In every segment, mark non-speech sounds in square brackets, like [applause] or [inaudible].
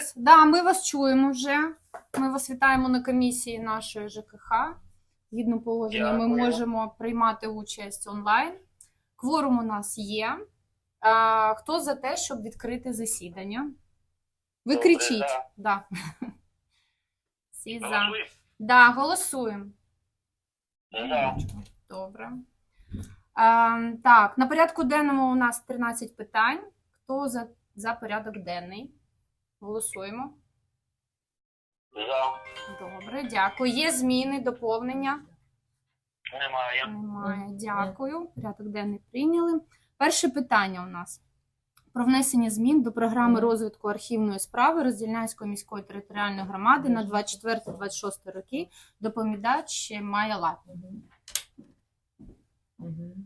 Зараз. Да, ми вас чуємо вже. Ми вас вітаємо на комісії нашої ЖКХ. Згідно положення, ми можемо приймати участь онлайн. Кворум у нас є. А, хто за те, щоб відкрити засідання? Ви Добре, кричіть. за. Да. [laughs] Всі за. Голосуємо? Да, голосуємо. За. Добре. А, так, на порядку денному у нас 13 питань. Хто за, за порядок денний? Голосуємо. За. Добре, дякую. Є зміни, доповнення? Немає. Немає. Дякую. Порядок денний прийняли. Перше питання у нас про внесення змін до програми розвитку архівної справи Роздільнянської міської територіальної громади на 24-26 роки. Доповідач Майя Лап. Добрий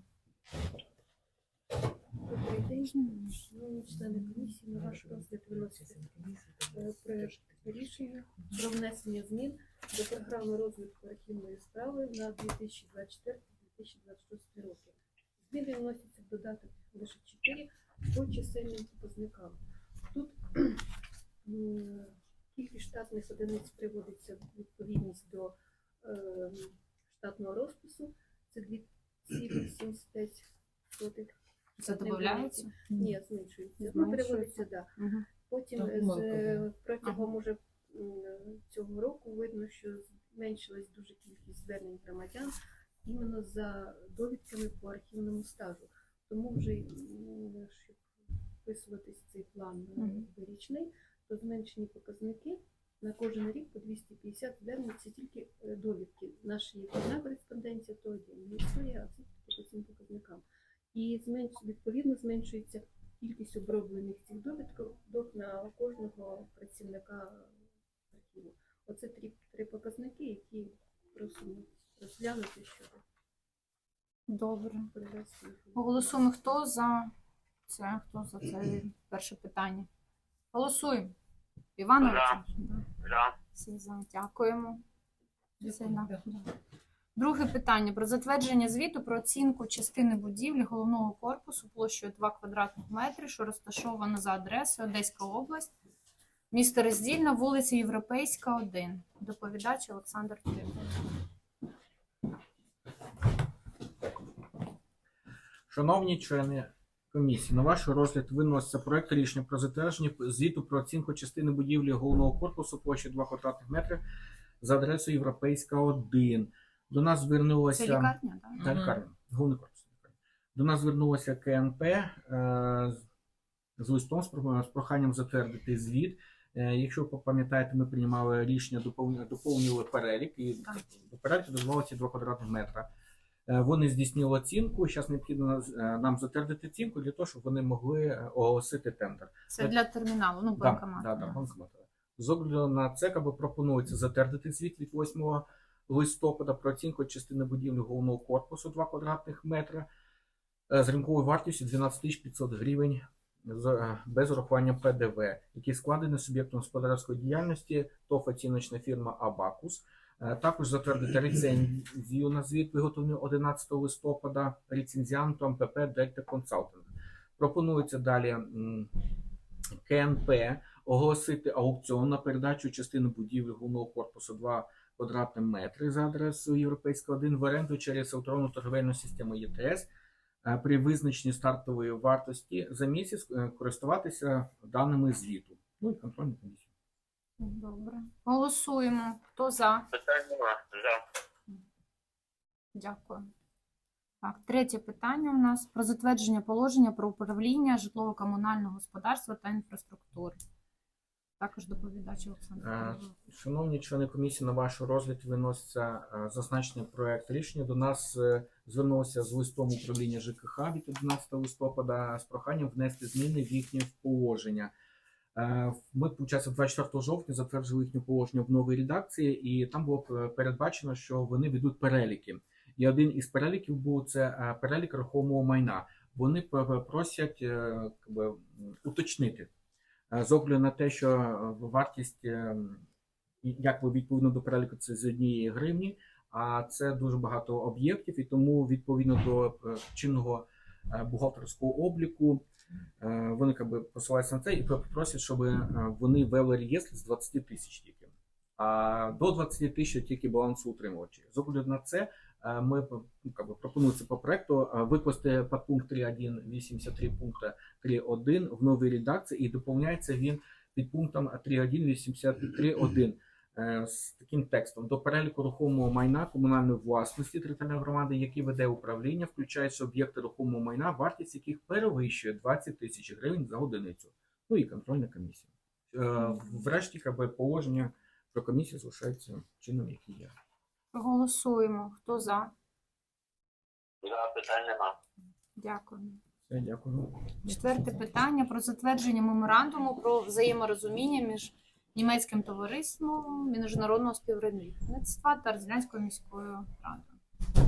день, шановні члени комісії, на ваш розгляд виноситься е, проект рішення про внесення змін до програми розвитку архівної справи на 2024-2026 роки. Зміни вносяться в додаток лише 4 по чисельним показникам. Тут [clears throat] кількість штатних одиниць приводиться в відповідність до е, штатного розпису. Це 2,75 Це додається? ні, зменшується. Ну, переводиться, так. Потім з, протягом уже м, цього року видно, що зменшилась дуже кількість звернень громадян іменно за довідками по архівному стажу. Тому вже м, щоб вписуватись в цей план е, Мгм. річний, то зменшені показники на кожен рік по 250 звернень це тільки е, довідки. Наша є одна кореспонденція, то один історія, а це тільки по цим показникам. І зменш... відповідно зменшується кількість оброблених цих довідок на кожного працівника архіву. Оце три, три показники, які просимо розглянути щодо Добре. Голосуємо, хто за це, хто за це перше питання. Голосуємо. Іван Олександрович, да. За. Всі за. Дякуємо. Да. Друге питання про затвердження звіту про оцінку частини будівлі головного корпусу площею 2 квадратних метри, що розташована за адресою Одеська область, місто Роздільна, вулиця Європейська, 1. Доповідач Олександр Трибун. Шановні члени комісії, на ваш розгляд виноситься проект рішення про затвердження звіту про оцінку частини будівлі головного корпусу площі 2 квадратних метри за адресою Європейська 1. До нас Це звернулося лікарня, так? та лікарня, головний корпус. До нас звернулося КНП е, з- листом з проханням затвердити звіт. Е, Якщо ви пам'ятаєте, ми приймали рішення, доповнювали, доповнювали перелік, і до переліку дозволиться 2 квадратних метра. Е, Вони здійснили оцінку. Зараз необхідно нам затвердити оцінку для того, щоб вони могли оголосити тендер. Це для терміналу, ну, Да, банкомат. да, да, банкомат. З огляду на це КБ пропонується затвердити звіт від 8 листопада про оцінку частини будівлі головного корпусу 2 квадратних метра е, з ринковою вартістю 12 тисяч 500 гривень е, без урахування ПДВ, який складений суб'єктом господарської діяльності ТОФ оціночна фірма Абакус. Е, Також затвердити рецензію на звіт, виготовлений 11 листопада рецензіантом ПП Дельта Консалтинг. Пропонується далі КНП оголосити аукціон на передачу частини будівлі головного корпусу 2 квадратні метри за адресою Європейська 1 в оренду через електронну торговельну систему ЄТС е, при визначенні стартової вартості за місяць е, користуватися даними звіту. Ну і контрольну комісію. Добре. Голосуємо. Хто за? Питань нема. За. Дякую. Так, третє питання у нас про затвердження положення про управління житлово-комунального господарства та інфраструктури. Також доповідач Олександр. Е, Шановні члени комісії, на ваш розгляд виноситься е, зазначений проект рішення. До нас е, звернулося з листом управління ЖКХ від 11 листопада з проханням внести зміни в їхнє положення. Ми, виходить, 24 жовтня затверджували їхнє положення в новій редакції, і там було передбачено, що вони ведуть переліки. І один із переліків був це перелік рухомого майна. Вони просять якби, уточнити з огляду на те, що е, вартість, е, як ви відповідно до переліку, це з однієї гривні, а це дуже багато об'єктів, і тому відповідно до е, чинного е, бухгалтерського обліку Е, Вони якби посилаються на це і просять, щоб е, вони ввели реєстр з 20 тисяч тільки. А до 20 тисяч тільки балансоутримувачі. З огляду на це е, ми ну, якби, пропонується по проекту е, викласти подпункт 3.1 83 пункту 3.1 в новій редакції і доповняється він під пунктом 3.1 83.1 е, з таким текстом до переліку рухомого майна комунальної власності територіальної громади, які веде управління, включаючи об'єкти рухомого майна, вартість яких перевищує 20 тисяч гривень за одиницю. Ну і контрольна комісія. Е, Врешті, якби, положення про комісію залишається чином, який є. Проголосуємо. Хто за? За, питань нема. Дякую. Все, дякую. Четверте питання про затвердження меморандуму про взаєморозуміння між німецьким товариством міжнародного співробітництва та Радянською міською радою.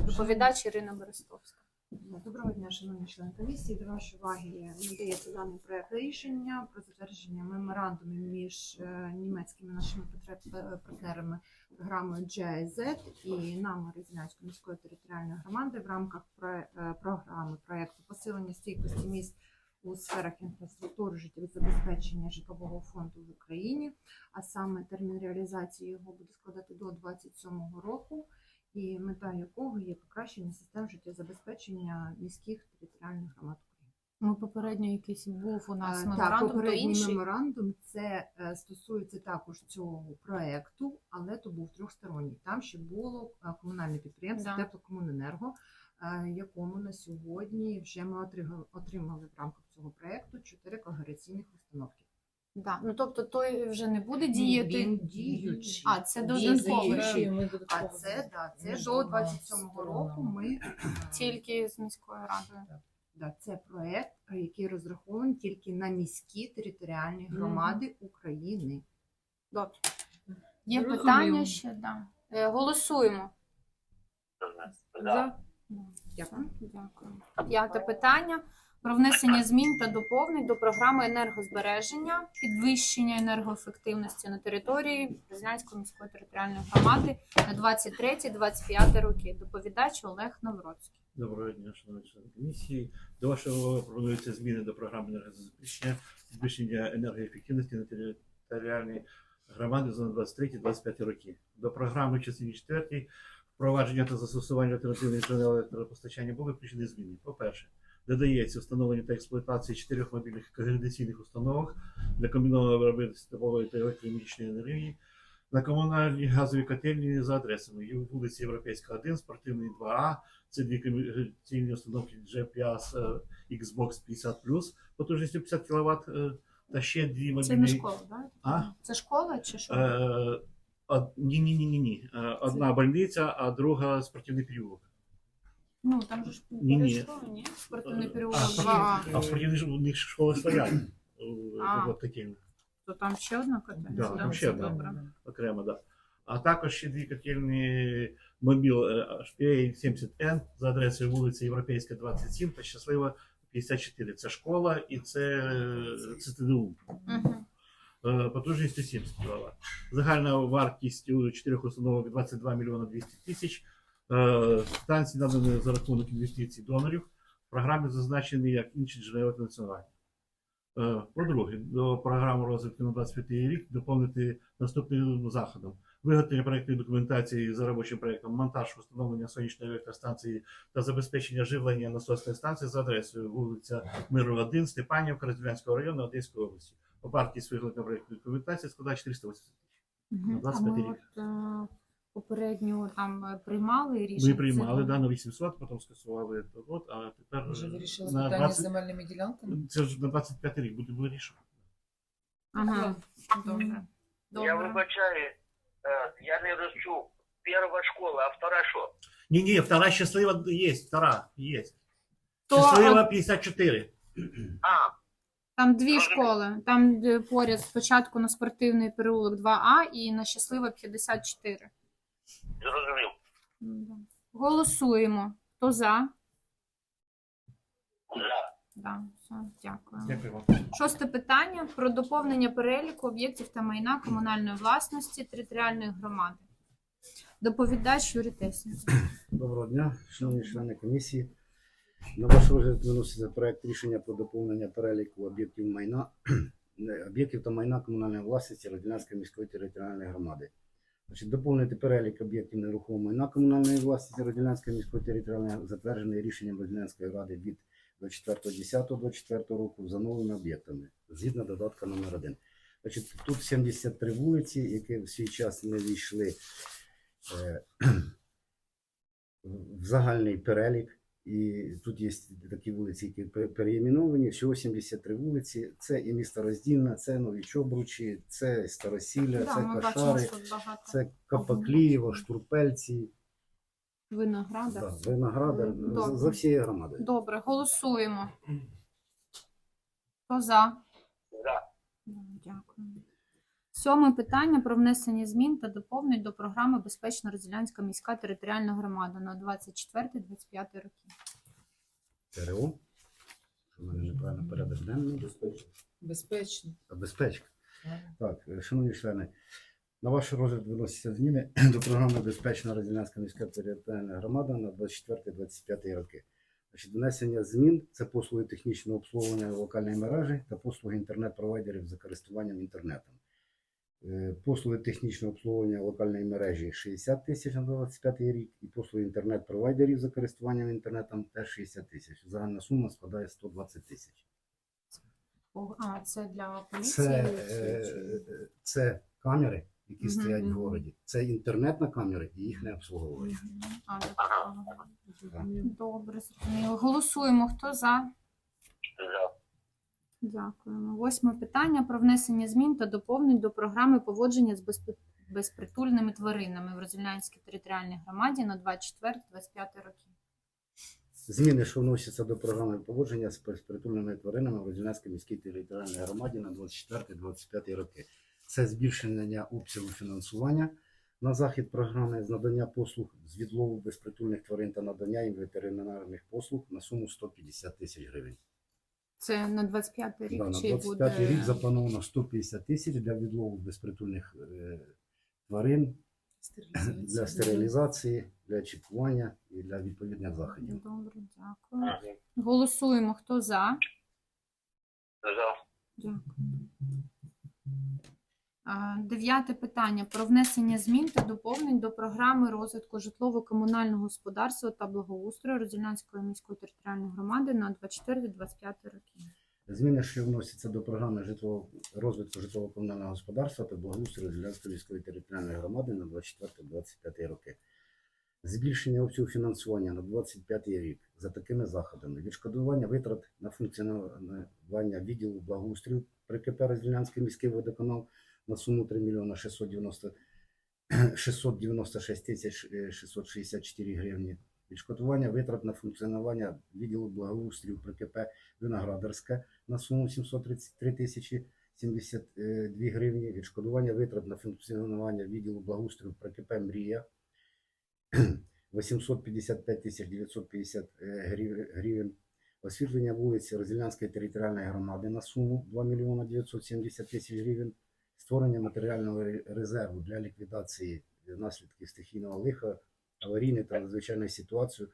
Доповідач Ірина Берестовська. Доброго дня, шановні члени комісії. До вашої уваги надається даний проект рішення про затвердження меморандумів між е, німецькими нашими е, партнерами програмою GIZ і нами Резинянської міської територіальної громади в рамках е, програми проекту посилення стійкості міст у сферах інфраструктури життєзабезпечення житлового фонду в Україні, а саме термін реалізації його буде складати до 27 року і мета якого є покращення систем життєзабезпечення міських територіальних громад України. Ми попередньо якийсь був у нас Е, меморандум, так, то попередній інший. меморандум це е, стосується також цього проекту, але то був трьохсторонній. Там ще було е, комунальне підприємство Да. Теплокомуненерго, якому на сьогодні вже ми отри- отримали в рамках цього проекту чотири когераційних установки. Да. Ну тобто той вже не буде діяти. Він діючий. А, це Він додатково. діючий. Ми А додатково це да, це між до двома 27-го року. сторонами. Ми Тільки з міською радою. Да, це проект, е, який розрахований тільки на міські територіальні громади України. Добре. Є Зрозуміло. питання ще? Да. Е, голосуємо. За. Дякую. Дякую. П'яте питання про внесення змін та доповнень до програми енергозбереження, підвищення енергоефективності на території Березнянської міської територіальної громади на 23-25 роки. Доповідач Олег Навроцький. Доброго дня, шановні члени комісії. До вашого уваги пропонуються зміни до програми енергозабезпечення, збільшення енергоефективності на територіальній громади за 23-25 роки. До програми частині 4 впровадження та застосування альтернативних джерел електропостачання були включені зміни. По-перше, додається встановлення та експлуатації чотирьох мобільних когенераційних установок для комбінованого виробництва теплової та електромічної енергії на комунальні газові котельні за адресами вулиці Європейська 1, спортивний 2А, це дві комерційні установки GPS е, Xbox 50 потужністю 50 кВт, е, та ще дві мобільні... Це не школа, так? А? Це школа чи що? Е, Ні, ні, ні, ні, ні. Одна больниця, а друга спортивний переулок. Ну там же ж Ні-ні. ні? Спортивний переулок А, 2А. А в ж- у них школи стоять. А. От котельні. То там ще одна котельня? Да, там ще одна. Добре. окремо, да. А також ще дві котельні мобіл е, HPA 70N за адресою вулиці Європейська, 27 та Щаслива 54. Це школа і це е, ЦТДУ. Мгм. Е, Потужністю 70 кВт. Загальна вартість у чотирьох установок 22 мільйона 200 тисяч. Е, Станції надані за рахунок інвестицій донорів. В програмі зазначені як інші джерела фінансування. Е, По-друге, до програми розвитку на 25 рік доповнити наступним заходом. Виготовлення проєктної документації за робочим проєктом, монтаж встановлення сонячної електростанції та забезпечення живлення насосної станції за адресою вулиця Миру 1, Степанівка, Розділянського району Одеської області. По вартість виготовлення проєктної документації складає 480 тисяч. Мгм. А 25 рік. Попередньо там е, приймали рішення. Ми приймали да, на 800, потім скасували от, а тепер Вже е, вирішили на питання з 20 земельними ділянками? Це ж на 25 рік буде вирішено. Ага, добре. Я Добре. вибачаю, е, я не розчув. Перша школа, а втора що? Ні, ні, втора щаслива є, втора є. То, Щаслива 54. А, Там дві школи. Там поряд спочатку на спортивний переулок 2А і на щаслива 54. Зрозумів. Голосуємо. Хто за? За. Да, все, дякую. Дякую вам. Шосте питання про доповнення переліку об'єктів та майна комунальної власності територіальної громади. Доповідач Юрій Тесін. Доброго дня, шановні члени комісії. На ваш розгляд виноситься проект рішення про доповнення переліку об'єктів майна [clears throat] об'єктів та майна комунальної власності Радянської міської територіальної громади. Значить, доповнити перелік об'єктів нерухомої на комунальної власності Радянської міської територіальної затвердженої рішенням Радянської ради від 24.10.24 року за новими об'єктами, згідно додатка номер 1. Значить, тут 73 вулиці, які в свій час не війшли е, [clears throat] в загальний перелік. І тут є такі вулиці, які пе- переіменовані. Всього 73 вулиці. Це і місто Роздільна, це Нові Чобручі, це Старосілля, Да, це бачимо, Кашари, це Капаклієво, Штурпельці, винограда. да, Виноградар, Добре. за, за всією громадою. Добре, голосуємо. [clears throat] Хто за? За. Дякую. Сьоме питання про внесення змін та доповнень до програми Безпечна Розділянська міська територіальна громада на 24-25 роки. ТРО. Мене неправильно порядок денний. Безпечно. Безпечка. Так, е, шановні члени, на ваш розгляд виносяться зміни [clears throat] до програми Безпечна Розділянська міська територіальна громада на 24-25 роки. Значить, внесення змін це послуги технічного обслуговування локальної мережі та послуги інтернет-провайдерів за користуванням інтернетом. Е, Послуги технічного обслуговування локальної мережі 60 тисяч на 25 рік, і послуги інтернет-провайдерів за користуванням інтернетом теж 60 тисяч. Загальна сума складає 120 тисяч. А, це для поліції? Це, це камери, які Мгм, стоять в городі. Це інтернет на камери і їхнє обслуговування. Мгм. А, для Добре, зрозуміло. Голосуємо. Хто за? За. Дякуємо. Восьме питання про внесення змін та доповнень до програми поводження з безпритульними тваринами в Розілянській територіальній громаді на 24-25 роки. Зміни, що вносяться до програми поводження з безпритульними тваринами в Розілянській міській територіальній громаді на 24-25 роки. Це збільшення обсягу фінансування на захід програми з надання послуг з відлову безпритульних тварин та надання їм ветеринарних послуг на суму 150 тисяч гривень. Це на 25 рік Да, на чи 25 буде рік заплановано 150 тисяч для відлову безпритульних е, тварин, для стерилізації, для чіпування і для відповідних заходів. Добре, дякую. Голосуємо. Хто за? За. Дякую. Дев'яте питання про внесення змін та доповнень до програми розвитку житлово-комунального господарства та благоустрою Розілянської міської територіальної громади на 24-25 роки. Зміни, що вносяться до програми житлово розвитку житлово-комунального господарства та благоустрою Зеленської міської територіальної громади на 24-25 роки. Збільшення обсягу фінансування на 25 рік за такими заходами. Відшкодування витрат на функціонування відділу благоустрою при КП Розділянський міський водоканал [clears throat] на суму 3 мільйона 690 696 тисяч е, 664 гривні. Відшкодування витрат на функціонування відділу благоустрою при КП Виноградарська на суму 733 тисячі 72 гривні. Відшкодування витрат на функціонування відділу благоустрою КП Мрія [clears throat] 855 тисяч 950 грів- гривень. Освітлення вулиці Розділянської територіальної громади на суму 2 мільйона 970 тисяч гривень. Створення матеріального резерву для ліквідації наслідків стихійного лиха, аварійної та надзвичайної ситуації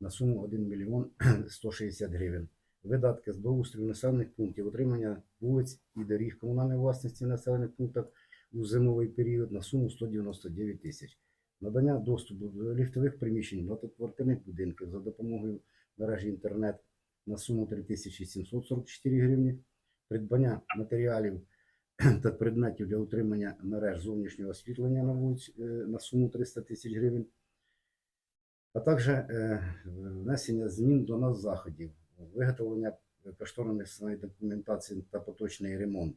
на суму 1 мільйон [clears throat] 160 гривень. Видатки з благоустрою населених пунктів, утримання вулиць і доріг комунальної власності в населених пунктах у зимовий період на суму 199 тисяч. Надання доступу до ліфтових приміщень багатоквартирних будинків за допомогою мережі інтернет на суму 3744 гривні. Придбання матеріалів та предметів для утримання мереж зовнішнього освітлення на вулиць е, на суму 300 тисяч гривень. А також е, внесення змін до нас заходів, виготовлення кошторисної документації та поточний ремонт.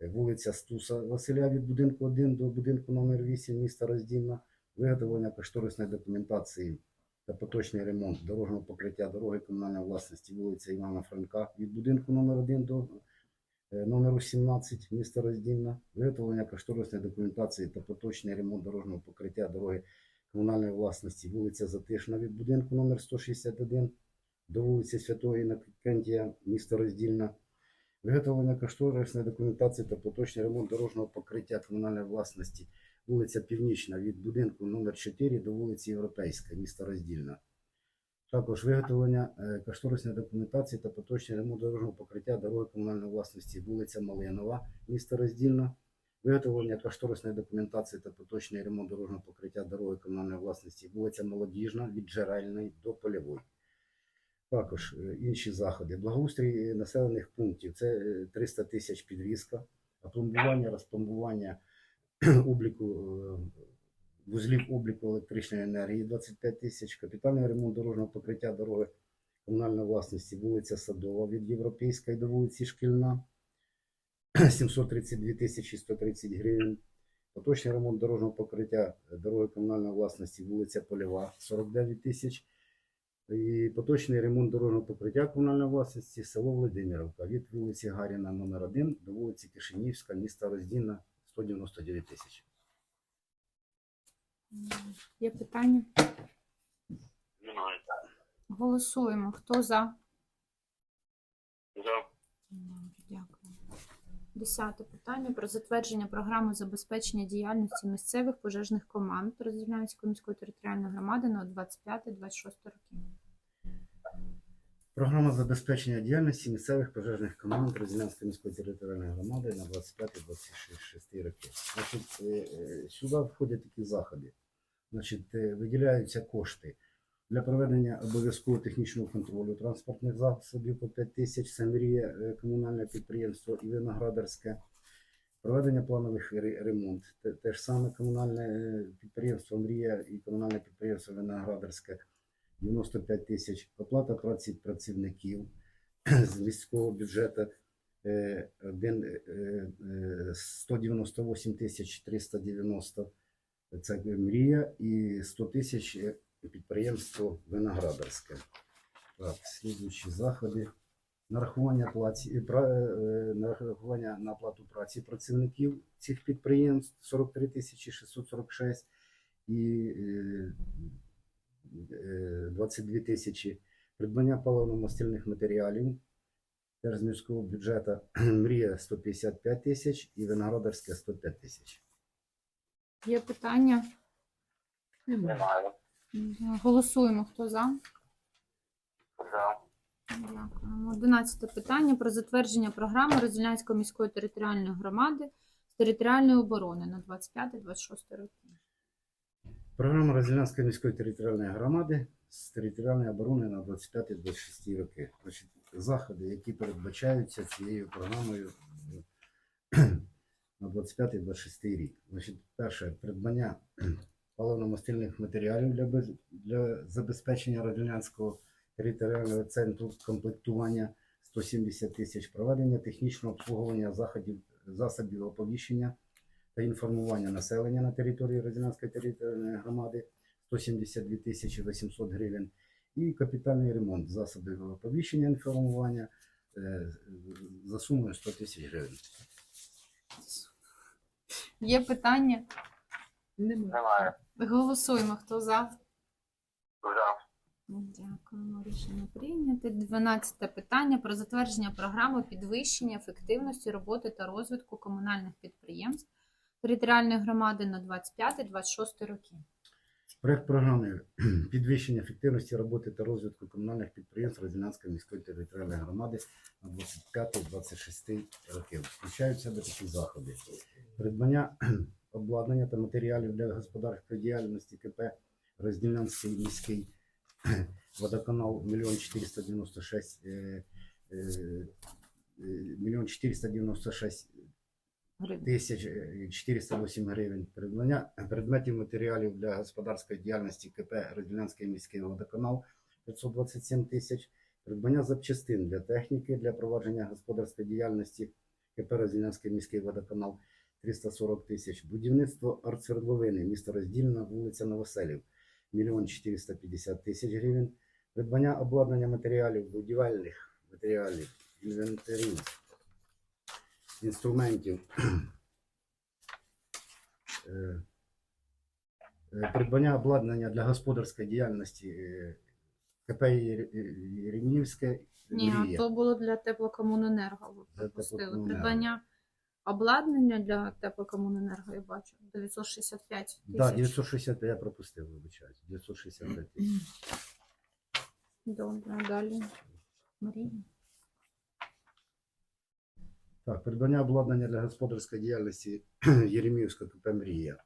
Е, Вулиця Стуса Василя від будинку 1 до будинку номер 8 міста Роздільна, виготовлення кошторисної документації та поточний ремонт дорожнього покриття дороги комунальної власності вулиця Івана Франка від будинку номер 1 до номеру 17 міста Роздільна, виготовлення кошторисної документації та поточний ремонт дорожнього покриття дороги комунальної власності вулиця Затишна від будинку номер 161 до вулиці Святого Інокентія, міста Роздільна, виготовлення кошторисної документації та поточний ремонт дорожнього покриття комунальної власності вулиця Північна від будинку номер 4 до вулиці Європейська, міста Роздільна. Також виготовлення е, кошторисної документації та поточний ремонт дорожнього покриття дороги комунальної власності вулиця Малинова, місто Роздільна. Виготовлення кошторисної документації та поточний ремонт дорожнього покриття дороги комунальної власності вулиця Молодіжна від Джерельної до Польової. Також е, інші заходи. Благоустрій е, населених пунктів це е, 300 тисяч підвізка, а пломбування, розпломбування обліку вузлів обліку електричної енергії 25 тисяч, капітальний ремонт дорожнього покриття дороги комунальної власності вулиця Садова від Європейської до вулиці Шкільна [clears throat] 732 тисячі 130 гривень. Поточний ремонт дорожнього покриття дороги комунальної власності вулиця Польова 49 тисяч. І поточний ремонт дорожнього покриття комунальної власності село Владимировка від вулиці Гаріна номер 1 до вулиці Кишинівська, міста Роздільна 199 тисяч. Є питання? Немає. Голосуємо. Хто за? За. Дякую. Десяте питання про затвердження програми забезпечення діяльності місцевих пожежних команд Розділянської міської територіальної громади на 25-26 роки. Програма забезпечення діяльності місцевих пожежних команд Розілянської міської територіальної громади на 25-26 роки. Значить, е, е, сюди входять такі заходи. Значить, е, виділяються кошти для проведення обов'язкового технічного контролю транспортних засобів по 5 тисяч. Це мрія е, комунальне підприємство і виноградарське. Проведення планових ремонт. Те, ж саме комунальне е, підприємство Мрія і комунальне підприємство Виноградарське 95 тисяч. Оплата праці працівників [clears throat] з міського бюджету е, один, е, е, 198 тисяч 390. Це мрія і 100 тисяч е, підприємство Виноградарське. Так, слідуючі заходи. Нарахування плаці, е, е, нарахування на оплату праці працівників цих підприємств 43 тисячі 646 і е, е, 22 тисячі. Придбання паливно-мастильних матеріалів теж з міського бюджету [clears throat] мрія 155 тисяч і виноградарське 105 тисяч. Є питання? Немає. Голосуємо. Хто за? За. Дякуємо. Одинадцяте питання про затвердження програми Розділянської міської територіальної громади з територіальної оборони на 25-26 роки. Програма Розілянської міської територіальної громади з територіальної оборони на 25-26 роки. Значить, заходи, які передбачаються цією програмою на 25-26 рік. Значить, перше, придбання [clears throat] паливно-мастильних матеріалів для, для забезпечення Роділянського територіального центру комплектування 170 тисяч, проведення технічного обслуговування заходів, засобів оповіщення та інформування населення на території Розілянської територіальної громади 172 тисячі 800 гривень і капітальний ремонт засобів оповіщення інформування е, за сумою 100 тисяч гривень. Є питання? Немає. Голосуємо. Хто за? За. Дякуємо. Рішення прийняте. Дванадцяте питання про затвердження програми підвищення ефективності роботи та розвитку комунальних підприємств територіальної громади на 25-26 роки. Проект програми [clears throat] підвищення ефективності роботи та розвитку комунальних підприємств Розілянської міської територіальної громади на 25-26 років. Включають в себе такі заходи. Придбання [clears throat] обладнання та матеріалів для господарської діяльності КП Розділянський міський [clears throat] водоканал 1 496 е, е, е, мільйон 496 Гривень. тисяч е, 408 гривень. Придбання предметів матеріалів для господарської діяльності КП Роділянський міський водоканал 527 тисяч. Придбання запчастин для техніки для провадження господарської діяльності КП Розділянський міський водоканал 340 тисяч. Будівництво артсвердловини, місто Роздільна, вулиця Новоселів 1 450 тисяч гривень. Придбання обладнання матеріалів, будівельних матеріалів, інвентарів, інструментів. Е, е, Придбання обладнання для господарської діяльності е, КП Єреміївське Ні, а то було для теплокомуненерго. Ви пропустили. Придбання обладнання для теплокомуненерго, я бачу, 965 тисяч. Да, 965 я пропустив, вибачаюсь. 965 тисяч. Добре, далі. Марія. Так, придбання обладнання для господарської діяльності [clears throat] Єреміївська КП «Мрія»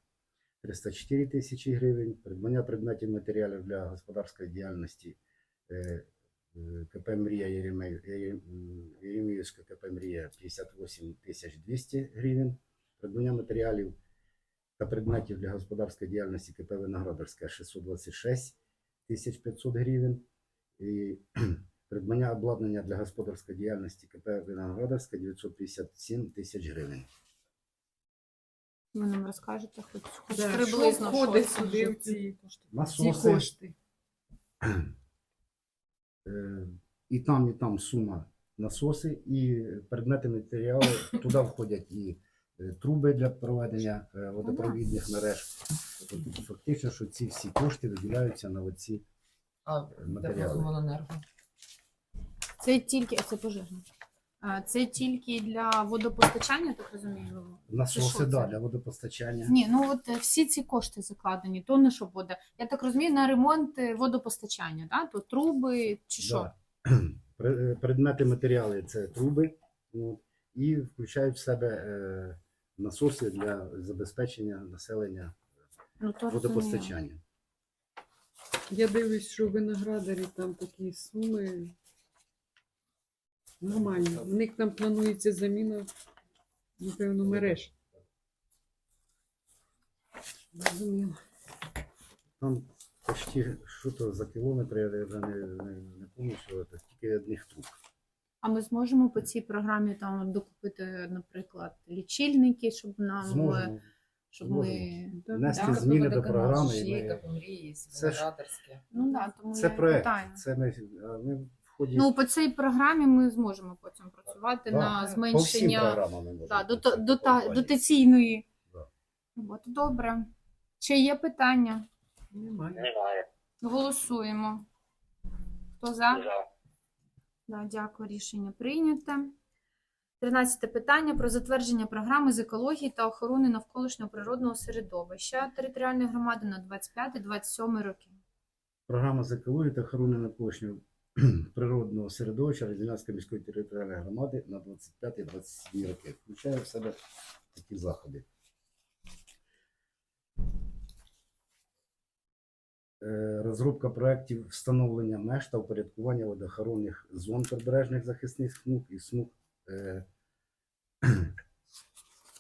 304 тисячі гривень. Придбання предметів матеріалів для господарської діяльності е, е, КП «Мрія» Єремей- Єреміївська КП «Мрія» 58 тисяч 200 гривень. Придбання матеріалів та предметів для господарської діяльності КП «Виноградарська» 626 тисяч 500 гривень. І [clears throat] Придбання обладнання для господарської діяльності КП Виноградарська 957 тисяч гривень. Ви нам розкажете хоч, хоч Да, приблизно, що входить це? сюди в ці, ці Насоси кошти? е, і там, і там сума насоси, і предмети матеріали. Туди входять і е, труби для проведення е, водопровідних мереж. Тобто Фактично, що ці всі кошти виділяються на оці А, матеріали. Теплокомуненерго. Це тільки, це пожежна. А, Це тільки для водопостачання, так розумію? що насоси да, для водопостачання. Ні, ну от е, всі ці кошти закладені, то на що буде? Я так розумію, на ремонт е, водопостачання, да? то труби чи що? Да. [clears throat] Пре- е, Предмети матеріали це труби, от, і включають в себе е, насоси для забезпечення населення Ну, то розумію. водопостачання. Я дивлюсь, що в виноградарі там такі суми нормальні. В них там планується заміна, напевно, мереж. Зрозуміло. Там почти що то за кілометр, я вже не, не, не пам'ятаю, що це тільки одних труб. А ми зможемо по цій програмі там докупити, наприклад, лічильники, щоб нам е, Зможемо щоб зможемо. ми. Внести Да, зміни до програми. і ми- Це ж-. Ну да, тому Це я і проект. питаю. Це ми, а ми ході Ну, по цій програмі ми зможемо потім працювати Да. на по зменшення да, дота- дота- дотаційної. Да. От, добре. Чи є питання? Немає. Немає. Голосуємо. Хто за? За. Да, дякую, рішення прийнято. Тринадцяте питання про затвердження програми з екології та охорони навколишнього природного середовища територіальної громади на 25-27 роки. Програма з екології та охорони навколишнього [clears throat] природного середовища Радянської міської територіальної громади на 25-27 роки. Включає в себе такі заходи. Е, Розробка проєктів встановлення меж та упорядкування водоохоронних зон прибережних захисних смуг і смуг, е, [clears throat]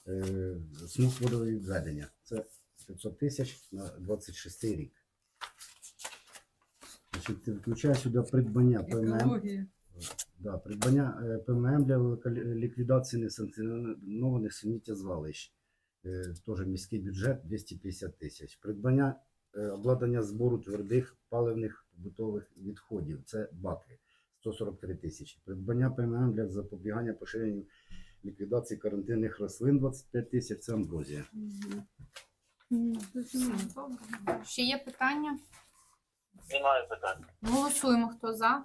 е, смуг водовідведення. Це 500 тисяч на 26 рік. Значить, включає сюди придбання ПММ. Екологія. Да, придбання е, ПММ для ліквідації несанкціонованих сміттєзвалищ. Е, Теж міський бюджет 250 тисяч. Придбання е, обладнання збору твердих паливних побутових відходів. Це баки 143 тисячі. Придбання ПММ для запобігання поширенню ліквідації карантинних рослин 25 тисяч. Це амброзія. Добре. Ще є питання? Немає питань. Голосуємо, хто за.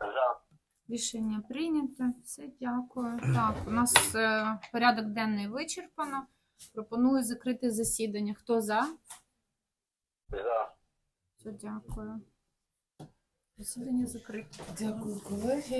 За. Рішення прийнято. Все, дякую. Так, у нас е, порядок денний вичерпано. Пропоную закрити засідання. Хто за? За. Все, дякую. Засідання закрите. Дякую, колеги.